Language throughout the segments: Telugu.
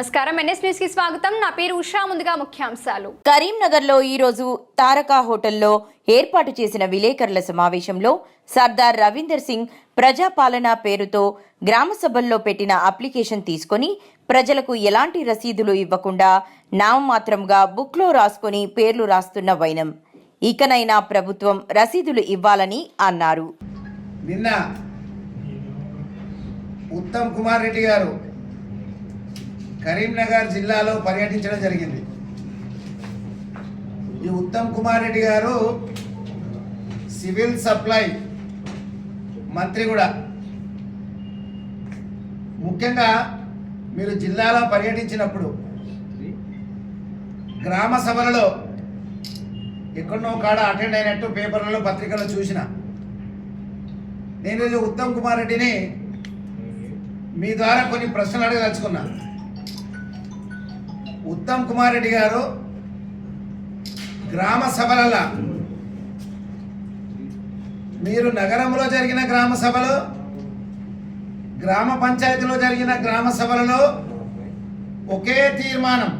నమస్కారం. ఎన్ఎస్ న్యూస్కి స్వాగతం. నా పేరు ఉషా. ముందుగా ముఖ్యాంశాలు. కరీంనగర్లో ఈరోజు తారకా హోటల్లో ఏర్పాటు చేసిన విలేకరుల సమావేశంలో సర్దార్ రవీందర్ సింగ్ ప్రజాపాలన పేరుతో గ్రామ సభల్లో పెట్టిన అప్లికేషన్ తీసుకొని ప్రజలకు ఎలాంటి రసీదులు ఇవ్వకుండా నామమాత్రంగా బుక్లో రాసుకొని పేర్లు రాస్తున్న వైనం. ఇకనైనా ప్రభుత్వం రసీదులు ఇవ్వాలని అన్నారు. నిన్న ఉత్తమ్ కుమార్ రెడ్డి గారు కరీంనగర్ జిల్లాలో పర్యటించడం జరిగింది. ఈ ఉత్తమ్ కుమార్ రెడ్డి గారు సివిల్ సప్లై మంత్రి కూడా. ముఖ్యంగా మీరు జిల్లాలో పర్యటించినప్పుడు గ్రామ సభలలో ఎక్కడనో కాడ అటెండ్ అయినట్టు పేపర్లలో పత్రికల్లో చూసిన. నేను ఉత్తమ్ కుమార్ రెడ్డిని మీ ద్వారా కొన్ని ప్రశ్నలు అడగదలుచుకున్నాను ఉత్తమ్ కుమార్ రెడ్డి గారు గ్రామ సభల మీరు నగరంలో జరిగిన గ్రామ సభలో గ్రామ పంచాయతీలో జరిగిన గ్రామ సభలలో ఒకే తీర్మానం.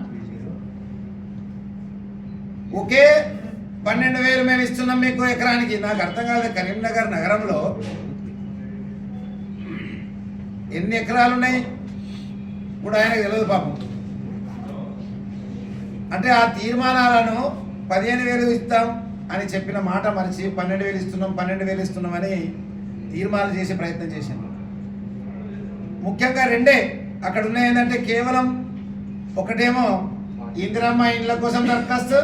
ఒకే పన్నెండు వేలు మేము ఇస్తున్నాం మీకు ఎకరానికి. నాకు అర్థం కాలేదు. కరీంనగర్ నగరంలో ఎన్ని ఎకరాలు ఉన్నాయి ఇప్పుడు ఆయనకు తెలియదు పాపం. అంటే ఆ తీర్మానాలను పదిహేను వేలు ఇస్తాం అని చెప్పిన మాట మరిచి పన్నెండు వేలు ఇస్తున్నాం పన్నెండు వేలు ఇస్తున్నాం అని తీర్మానాలు చేసే ప్రయత్నం చేశాను ముఖ్యంగా రెండే. అక్కడ ఉన్నాయి ఏంటంటే కేవలం ఒకటేమో ఇందిరమ్మ ఇండ్ల కోసం దరఖాస్తు.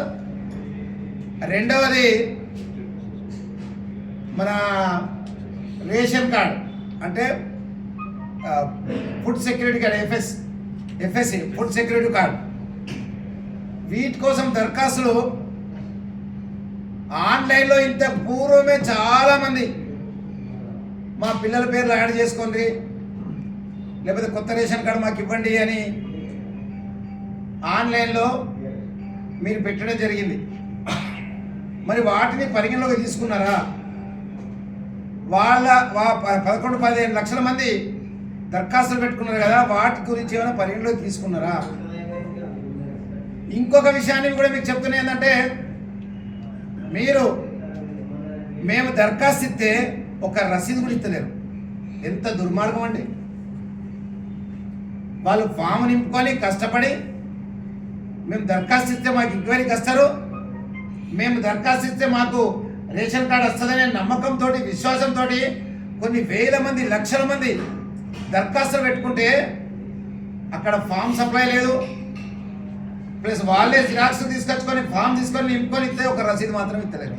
రెండవది మన రేషన్ కార్డ్. అంటే food security card F S F S C food security card. వీటి కోసం దరఖాస్తులు. ఆన్లైన్లో ఇంత పూర్వమే చాలామంది. మా పిల్లల పేర్లు యాడ్ చేసుకోండి. లేకపోతే కొత్త రేషన్ కార్డు మాకు ఇవ్వండి అని ఆన్లైన్లో మీరు పెట్టడం జరిగింది. మరి వాటిని పరిగణలోకి తీసుకున్నారా? వాళ్ళ ప- పదకొండు పదిహేను లక్షల మంది దరఖాస్తులు పెట్టుకున్నారు కదా వాటి గురించి ఏమైనా పరిగణలోకి తీసుకున్నారా? ఇంకొక విషయాన్ని కూడా మీకు చెప్తున్నా ఏంటంటే మీరు మేము దరఖాస్తు ఇస్తే ఒక రసీదు కూడా ఇస్తలేరు. ఎంత దుర్మార్గం అండి. వాళ్ళు ఫామ్ నింపుకొని కష్టపడి మేము దరఖాస్తు ఇస్తే మాకు ఎంక్వైరీకి వస్తారు మేము దరఖాస్తు ఇస్తే మాకు రేషన్ కార్డు వస్తుందనే నమ్మకంతో విశ్వాసంతో కొన్ని వేల మంది లక్షల మంది దరఖాస్తులు పెట్టుకుంటే అక్కడ ఫామ్ సప్లై లేదు. ప్లస్ వాళ్ళే జిరాక్స్ తీసుకొచ్చుకొని ఫామ్ తీసుకొని నింపుకొని ఇస్తే ఒక రసీదు మాత్రం ఇస్తలేదు.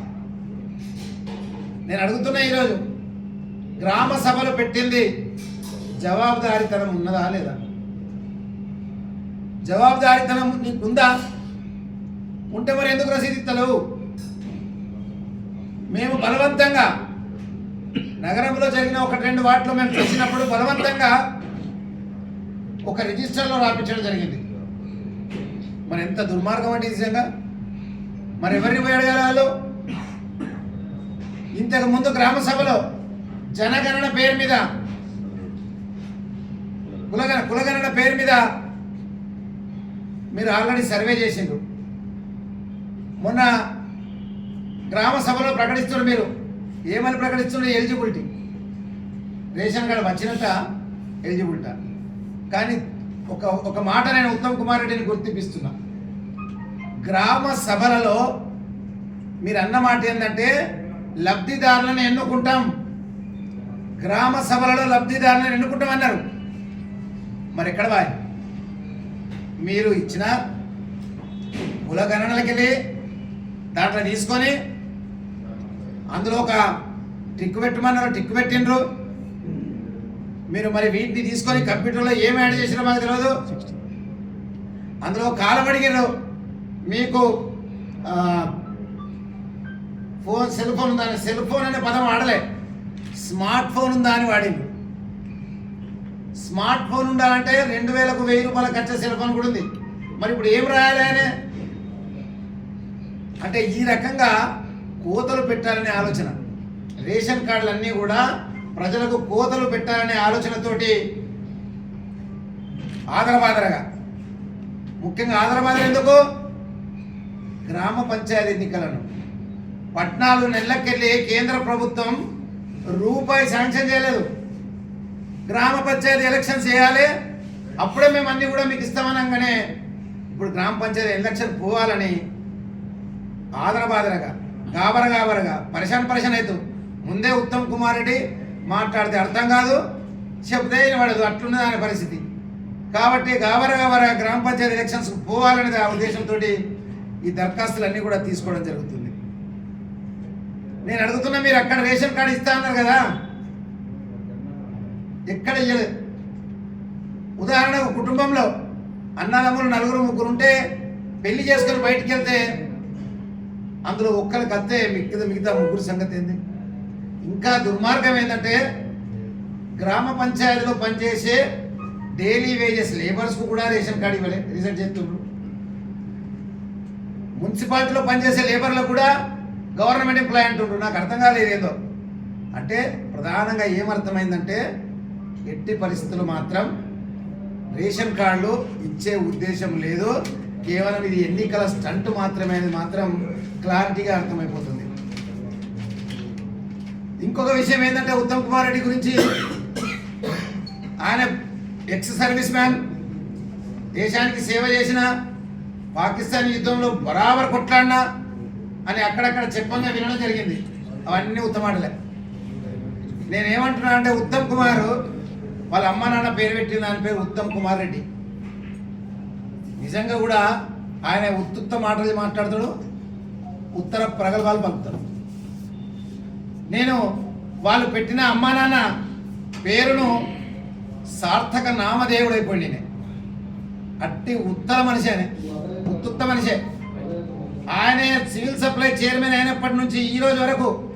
నేను అడుగుతున్నా ఈరోజు గ్రామ సభలు పెట్టింది జవాబుదారీతనం ఉన్నదా లేదా? జవాబుదారీతనం నీకుందా? ఉంటే మరి ఎందుకు రసీదు ఇస్తలేవు? మేము బలవంతంగా నగరంలో జరిగిన ఒక రెండు వాటిలో మేము చూసినప్పుడు బలవంతంగా ఒక రిజిస్టర్లో రాపించడం జరిగింది. మరి ఎంత దుర్మార్గం అంటే నిజంగా మరి ఎవరిని పోయి అడగాలి వాళ్ళు? ఇంతకు ముందు గ్రామ సభలో జనగణన పేరు మీద కులగణ కులగణన పేరు మీద మీరు ఆల్రెడీ సర్వే చేసిండ్రు. మొన్న గ్రామ సభలో ప్రకటిస్తున్నారు మీరు ఏమని ప్రకటిస్తున్నారు ఎలిజిబిలిటీ? రేషన్ కార్డు వచ్చినంత ఎలిజిబిలిటీ. కానీ ఒక ఒక మాట నేను ఉత్తమ్ కుమార్ రెడ్డిని గుర్తిపిస్తున్నా. గ్రామ సభలలో మీరు అన్నమాట ఏంటంటే లబ్ధిదారులను ఎన్నుకుంటాం. గ్రామ సభలలో లబ్ధిదారులను ఎన్నుకుంటాం అన్నారు. మరి ఎక్కడ బాయ్? మీరు ఇచ్చిన కుల గణనలకి వెళ్ళి దాంట్లో తీసుకొని అందులో ఒక టిక్కు పెట్టమన్నారు టిక్కు పెట్టిండ్రు. మీరు మరి వీటిని తీసుకొని కంప్యూటర్లో ఏం యాడ్ చేసినా మాకు తెలియదు అందులో కాలం అడిగినారు మీకు ఫోన్ సెల్ ఫోన్ ఉందా? అని సెల్ ఫోన్ అనే పదం వాడలే. స్మార్ట్ ఫోన్ ఉందా అని వాడింది. స్మార్ట్ ఫోన్ ఉండాలంటే రెండు వేలకు వెయ్యి రూపాయల ఖర్చు సెల్ ఫోన్ కూడా ఉంది. మరి ఇప్పుడు ఏం రాయాలనే అంటే ఈ రకంగా కోతలు పెట్టాలనే ఆలోచన. రేషన్ కార్డులన్నీ కూడా ప్రజలకు కోతలు పెట్టాలనే ఆలోచనతోటి ఆదరబాదరగా ముఖ్యంగా ఆదరబాదర ఎందుకు? గ్రామ పంచాయతీ ఎన్నికలను. పద్నాలుగు నెలలకెళ్ళి కేంద్ర ప్రభుత్వం రూపాయి శాంక్షన్ చేయలేదు. గ్రామ పంచాయతీ ఎలక్షన్స్ చేయాలి. అప్పుడే మేము అన్నీ కూడా మీకు ఇస్తామనగానే ఇప్పుడు గ్రామ పంచాయతీ ఎలక్షన్ పోవాలని ఆదరబాదరగా గాబర గాబరగా పరిశాన్ పరిశాన్ అవుతూ ముందే ఉత్తమ్ కుమార్ రెడ్డి మాట్లాడితే అర్థం కాదు చెప్తే పడదు అట్లున్నది ఆయన పరిస్థితి. కాబట్టి గాబర గాబర గ్రామ పంచాయతీ ఎలక్షన్స్ పోవాలనేది ఆ ఉద్దేశంతో ఈ దరఖాస్తులన్నీ కూడా తీసుకోవడం జరుగుతుంది. నేను అడుగుతున్నా మీరు అక్కడ రేషన్ కార్డు ఇస్తా అన్నారు కదా? ఎక్కడ ఇయ్యలేదు ఉదాహరణకు కుటుంబంలో అన్నదమ్ములు నలుగురు ముగ్గురు ఉంటే పెళ్ళి చేసుకుని బయటికి వెళ్తే అందులో ఒక్కరికి అత్తే మిగతా మిగతా ముగ్గురు సంగతి ఏంది? ఇంకా దుర్మార్గం ఏంటంటే గ్రామ పంచాయతీలో పనిచేసే డైలీ వేజెస్ లేబర్స్కు కూడా రేషన్ కార్డు ఇవ్వలే రిజల్ట్ చేస్తుండ్రు. మున్సిపాలిటీలో పనిచేసే లేబర్లకు కూడా గవర్నమెంట్ ఎంప్లాయ్ అంటుండ్రు. నాకు అర్థం కాలేదు ఏదో. అంటే ప్రధానంగా ఏమర్థమైందంటే ఎట్టి పరిస్థితులు మాత్రం రేషన్ కార్డులు ఇచ్చే ఉద్దేశం లేదు. కేవలం ఇది ఎన్నికల స్టంట్ మాత్రమే అనేది మాత్రం క్లారిటీగా అర్థమైపోతుంది. ఇంకొక విషయం ఏంటంటే ఉత్తమ్ కుమార్ రెడ్డి గురించి ఆయన ఎక్స్ సర్వీస్ మ్యాన్ దేశానికి సేవ చేసిన పాకిస్తాన్ యుద్ధంలో బరాబర్ కొట్లాడినా అని అక్కడక్కడ చెప్పంగా వినడం జరిగింది. అవన్నీ ఉత్తమాటలే నేనేమంటున్నా అంటే ఉత్తమ్ కుమార్ వాళ్ళ అమ్మ నాన్న పేరు పెట్టిన దాని పేరు ఉత్తమ్ కుమార్ రెడ్డి. నిజంగా కూడా ఆయన ఉత్తుత్త మాటలు మాట్లాడతాడు ఉత్తర ప్రగల్భాలు పలుకుతాడు నేను వాళ్ళు పెట్టిన అమ్మా నాన్న పేరును సార్థక నామదేవుడు అయిపోయింది అట్టి ఉత్తర మనిషి అని ఉత్తుత్త మనిషే. ఆయన సివిల్ సప్లై చైర్మన్ అయినప్పటి నుంచి ఈ రోజు వరకు